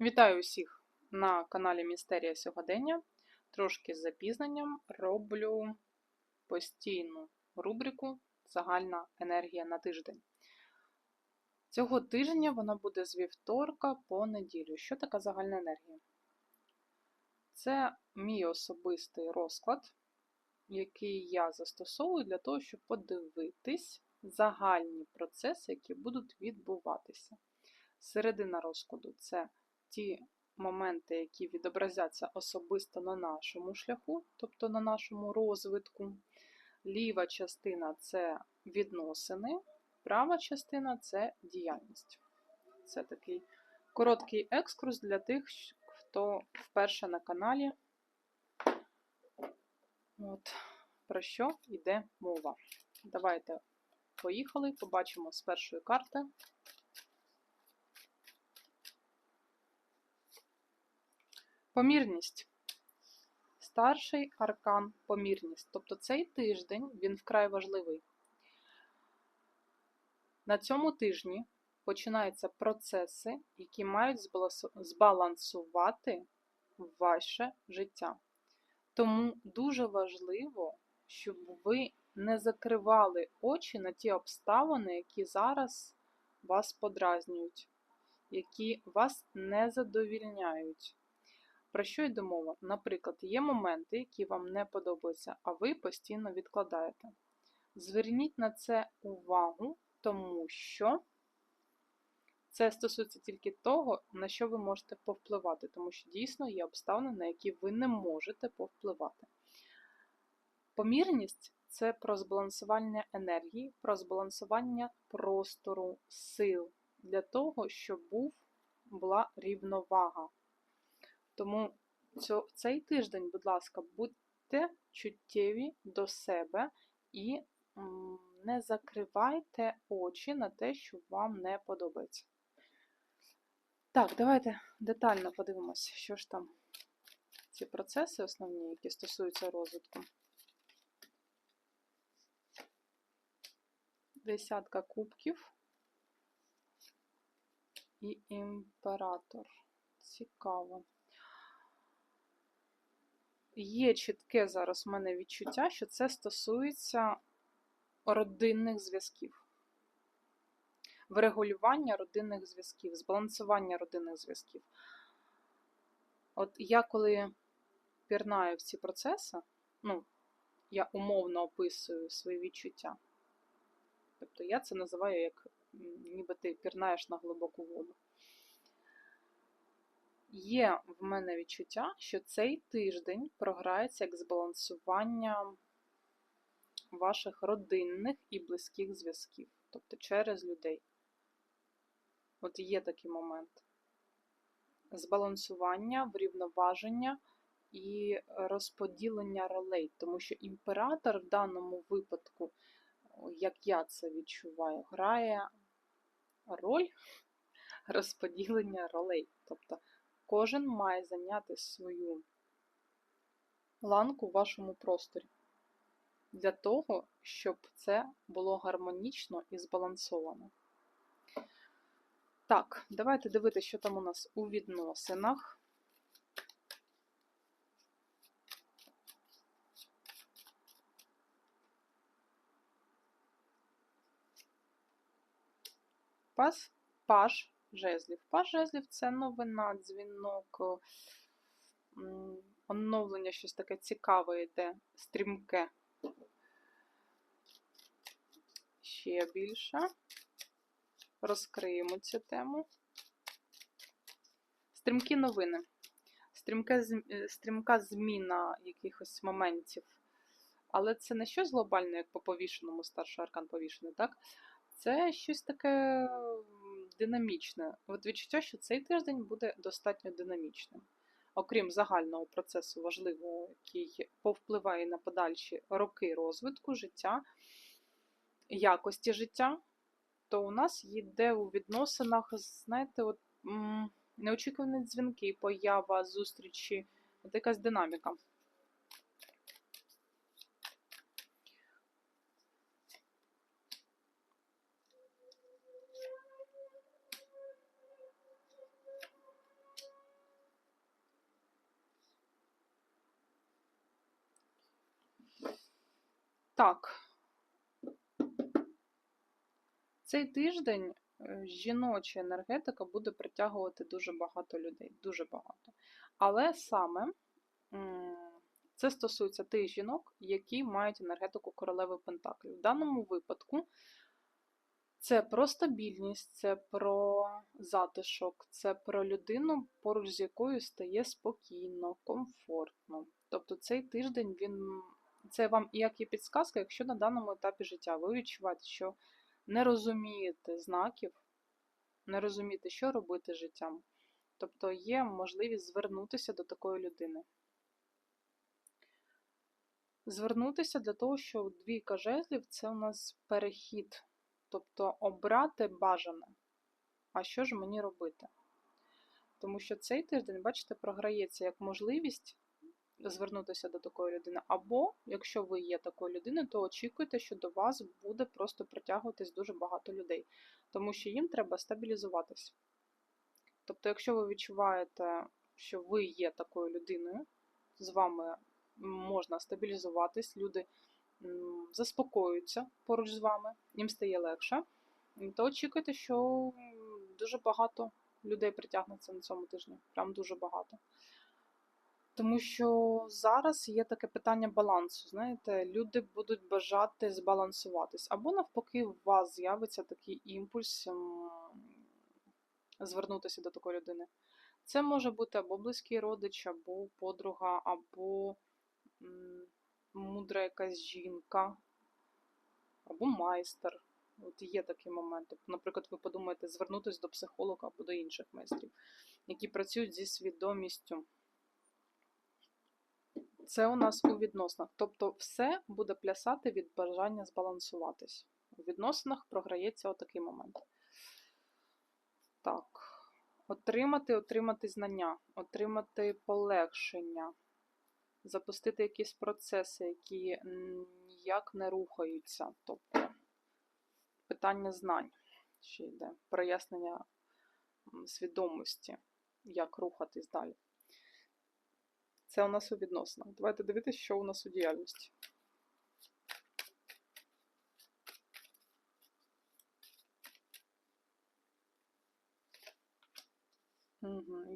Вітаю усіх на каналі Містерія Сьогодення. Трошки з запізненням роблю постійну рубрику Загальна енергія на тиждень. Цього тижня вона буде з вівторка по неділю. Що така загальна енергія? Це мій особистий розклад, який я застосовую для того, щоб подивитись загальні процеси, які будуть відбуватися. Середина розкладу це ті моменти, які відобразяться особисто на нашому шляху, тобто на нашому розвитку. Ліва частина це відносини, права частина це діяльність. Це такий короткий екскурс для тих, хто вперше на каналі. От, Про що йде мова? Давайте поїхали, побачимо з першої карти. Помірність. Старший аркан помірність. Тобто цей тиждень він вкрай важливий. На цьому тижні починаються процеси, які мають збалансувати ваше життя. Тому дуже важливо, щоб ви не закривали очі на ті обставини, які зараз вас подразнюють, які вас не задовільняють. Про що йде мова? Наприклад, є моменти, які вам не подобаються, а ви постійно відкладаєте. Зверніть на це увагу, тому що це стосується тільки того, на що ви можете повпливати, тому що дійсно є обставини, на які ви не можете повпливати. Помірність це про збалансування енергії, про збалансування простору, сил для того, щоб був, була рівновага. Тому цей тиждень, будь ласка, будьте чуттєві до себе і не закривайте очі на те, що вам не подобається. Так, давайте детально подивимося, що ж там ці процеси основні, які стосуються розвитку. Десятка кубків і імператор. Цікаво. Є чітке зараз в мене відчуття, що це стосується родинних зв'язків, врегулювання родинних зв'язків, збалансування родинних зв'язків. От я коли пірнаю в ці процеси, ну, я умовно описую свої відчуття. Тобто я це називаю як ніби ти пірнаєш на глибоку воду. Є в мене відчуття, що цей тиждень програється як збалансування ваших родинних і близьких зв'язків, тобто через людей. От є такий момент. Збалансування, врівноваження і розподілення ролей, тому що імператор в даному випадку, як я це відчуваю, грає роль розподілення ролей. Тобто Кожен має зайняти свою ланку в вашому просторі для того, щоб це було гармонічно і збалансовано. Так, давайте дивитися, що там у нас у відносинах. Пас, паш жезлів. Паж жезлів це новина, дзвінок, оновлення, щось таке цікаве йде, стрімке. Ще більше. Розкриємо цю тему. Стрімкі новини. Стрімке, е, Стрімка зміна якихось моментів. Але це не щось глобальне, як по повішеному, старший аркан повішений, так? Це щось таке динамічне. От відчуття, що цей тиждень буде достатньо динамічним. Окрім загального процесу важливого, який повпливає на подальші роки розвитку життя, якості життя, то у нас йде у відносинах, знаєте, от, неочікувані дзвінки, поява, зустрічі, от якась динаміка. Цей тиждень е, жіноча енергетика буде притягувати дуже багато людей. Дуже багато. Але саме це стосується тих жінок, які мають енергетику королеви Пентаклів. В даному випадку це про стабільність, це про затишок, це про людину, поруч з якою стає спокійно, комфортно. Тобто цей тиждень він це вам як і підсказка, якщо на даному етапі життя ви відчуваєте, що не розумієте знаків, не розумієте, що робити життям. Тобто є можливість звернутися до такої людини. Звернутися для того, що двійка жезлів це у нас перехід. Тобто обрати бажане. А що ж мені робити? Тому що цей тиждень, бачите, програється як можливість звернутися до такої людини. Або, якщо ви є такою людиною, то очікуйте, що до вас буде просто притягуватись дуже багато людей, тому що їм треба стабілізуватись. Тобто, якщо ви відчуваєте, що ви є такою людиною, з вами можна стабілізуватись, люди заспокоюються поруч з вами, їм стає легше, то очікуйте, що дуже багато людей притягнеться на цьому тижні. Прям дуже багато. Тому що зараз є таке питання балансу. Знаєте, люди будуть бажати збалансуватись. Або, навпаки, у вас з'явиться такий імпульс звернутися до такої людини. Це може бути або близький родич, або подруга, або мудра якась жінка, або майстер. От є такі моменти. Наприклад, ви подумаєте звернутися до психолога або до інших майстрів, які працюють зі свідомістю. Це у нас у відносинах. Тобто все буде плясати від бажання збалансуватись. У відносинах програється отакий момент. Так. Отримати, отримати знання, отримати полегшення, запустити якісь процеси, які ніяк не рухаються. Тобто питання знань ще йде, прояснення свідомості, як рухатись далі. Це у нас у відносинах. Давайте дивитися, що у нас у діяльності.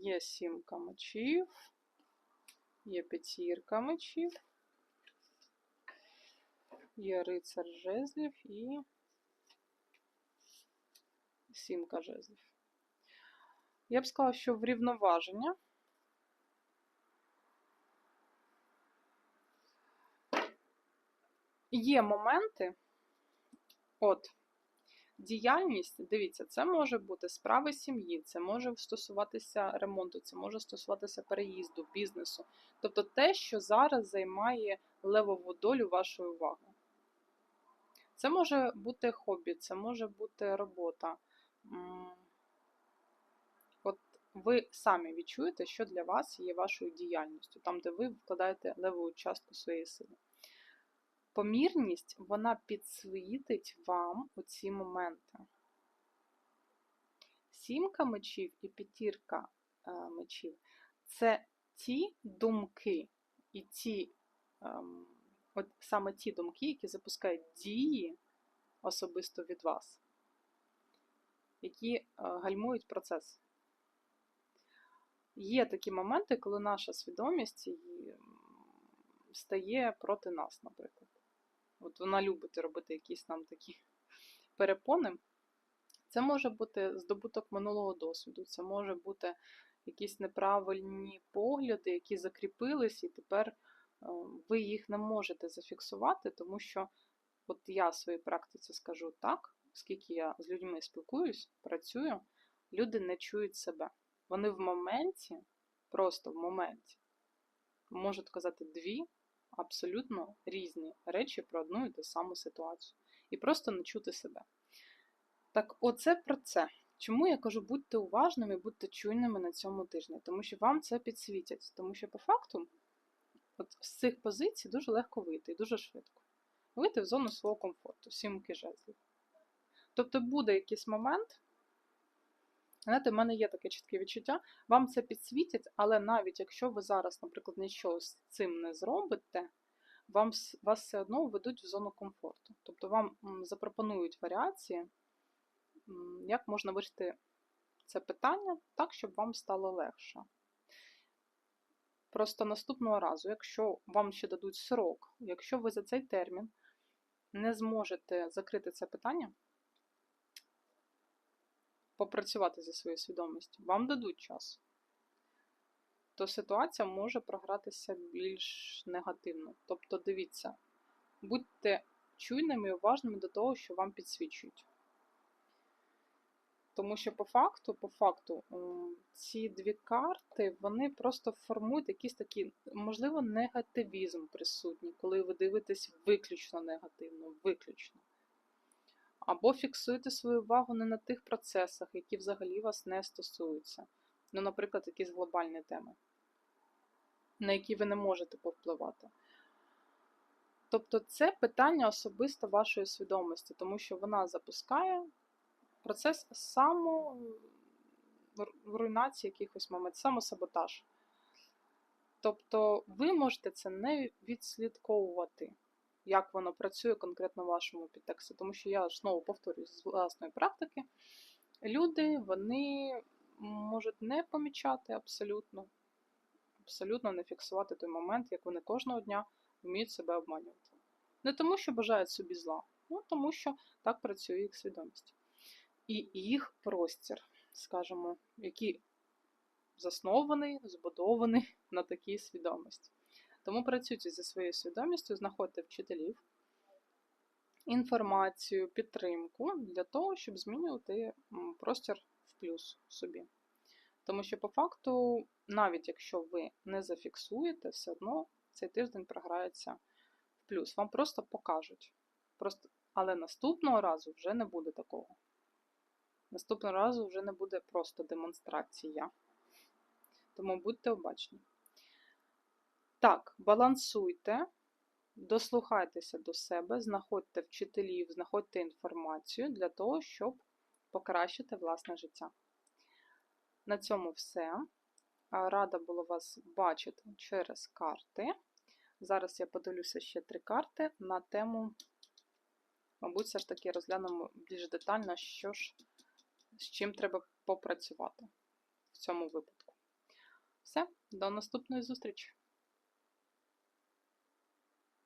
Є сімка мечів, є п'ятірка мечів, є рицар жезлів і сімка жезлів. Я б сказала, що врівноваження є моменти, от, діяльність, дивіться, це може бути справи сім'ї, це може стосуватися ремонту, це може стосуватися переїзду, бізнесу. Тобто те, що зараз займає левову долю вашої уваги. Це може бути хобі, це може бути робота. От ви самі відчуєте, що для вас є вашою діяльністю, там, де ви вкладаєте леву частку своєї сили. Помірність вона підсвітить вам у ці моменти. Сімка мечів і п'ятірка е, мечів це ті думки і ті, ем, от саме ті думки, які запускають дії особисто від вас, які е, гальмують процес. Є такі моменти, коли наша свідомість стає проти нас, наприклад. От вона любить робити якісь нам такі перепони. Це може бути здобуток минулого досвіду, це може бути якісь неправильні погляди, які закріпились, і тепер е, ви їх не можете зафіксувати, тому що, от я в своїй практиці скажу так, оскільки я з людьми спілкуюсь, працюю, люди не чують себе. Вони в моменті, просто в моменті, можуть казати дві абсолютно різні речі про одну і ту саму ситуацію. І просто не чути себе. Так, оце про це. Чому я кажу, будьте уважними, будьте чуйними на цьому тижні, тому що вам це підсвітять. Тому що, по факту, от з цих позицій дуже легко вийти і дуже швидко. Вийти в зону свого комфорту, сімки жезлів. Тобто буде якийсь момент, Знаєте, в мене є таке чітке відчуття, вам це підсвітять, але навіть якщо ви зараз, наприклад, нічого з цим не зробите, вам, вас все одно введуть в зону комфорту. Тобто вам запропонують варіації, як можна вирішити це питання так, щоб вам стало легше. Просто наступного разу, якщо вам ще дадуть срок, якщо ви за цей термін не зможете закрити це питання, попрацювати зі своєю свідомістю, вам дадуть час, то ситуація може програтися більш негативно. Тобто, дивіться, будьте чуйними і уважними до того, що вам підсвічують. Тому що по факту, по факту, ці дві карти вони просто формують якийсь такий, можливо, негативізм присутній, коли ви дивитесь виключно негативно, виключно. Або фіксуєте свою увагу не на тих процесах, які взагалі вас не стосуються. Ну, наприклад, якісь глобальні теми, на які ви не можете повпливати. Тобто, це питання особисто вашої свідомості, тому що вона запускає процес саморуйнації якихось моментів, самосаботаж. Тобто ви можете це не відслідковувати, як воно працює конкретно в вашому підтексті. Тому що я знову повторюю з власної практики, люди вони можуть не помічати абсолютно, абсолютно не фіксувати той момент, як вони кожного дня вміють себе обманювати. Не тому, що бажають собі зла, ну тому що так працює їх свідомість і їх простір, скажімо, який заснований, збудований на такій свідомості. Тому працюйте зі своєю свідомістю, знаходьте вчителів, інформацію, підтримку для того, щоб змінювати простір в плюс собі. Тому що, по факту, навіть якщо ви не зафіксуєте, все одно цей тиждень програється в плюс. Вам просто покажуть. Просто... Але наступного разу вже не буде такого. Наступного разу вже не буде просто демонстрація. Тому будьте обачні. Так, балансуйте, дослухайтеся до себе, знаходьте вчителів, знаходьте інформацію для того, щоб покращити власне життя. На цьому все. Рада була вас бачити через карти. Зараз я подивлюся ще три карти на тему, мабуть, все ж таки розглянемо більш детально, що ж з чим треба попрацювати в цьому випадку. Все, до наступної зустрічі!